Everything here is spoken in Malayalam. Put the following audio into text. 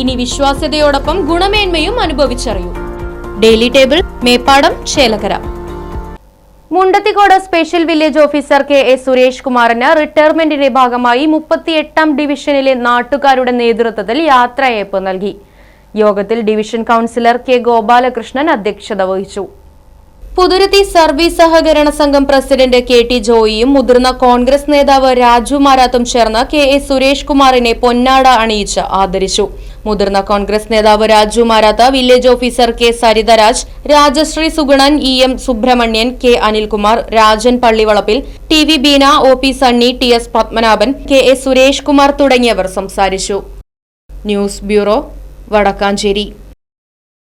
ഇനി വിശ്വാസ്യതയോടൊപ്പം ഗുണമേന്മയും അനുഭവിച്ചറിയൂ. Daily table Meppadam Chelakkara Mundathikode special village officer K S Suresh കുമാറിന് റിട്ടയർമെന്റിന്റെ ഭാഗമായി മുപ്പത്തിയെട്ടാം ഡിവിഷനിലെ നാട്ടുകാരുടെ നേതൃത്വത്തിൽ യാത്രയയപ്പ് നൽകി. യോഗത്തിൽ ഡിവിഷൻ കൗൺസിലർ കെ ഗോപാലകൃഷ്ണൻ അധ്യക്ഷത വഹിച്ചു. പുതുരുത്തി സർവീസ് സഹകരണ സംഘം പ്രസിഡന്റ് കെ ടി ജോയിയും മുതിർന്ന കോൺഗ്രസ് നേതാവ് രാജു മാരാത്തും ചേർന്ന് കെ എ സുരേഷ് കുമാറിനെ പൊന്നാട അണിയിച്ച് ആദരിച്ചു. മുതിർന്ന കോൺഗ്രസ് നേതാവ് Raju Marath village officer K Saritharaj Rajasree Sugunan E M Subramanian K Anilkumar Rajan Pallivalappil T V Beena O P Sunny T S Padmanabhan K A Suresh Kumar തുടങ്ങിയവർ സംസാരിച്ചു. News bureau Vadakkanchery.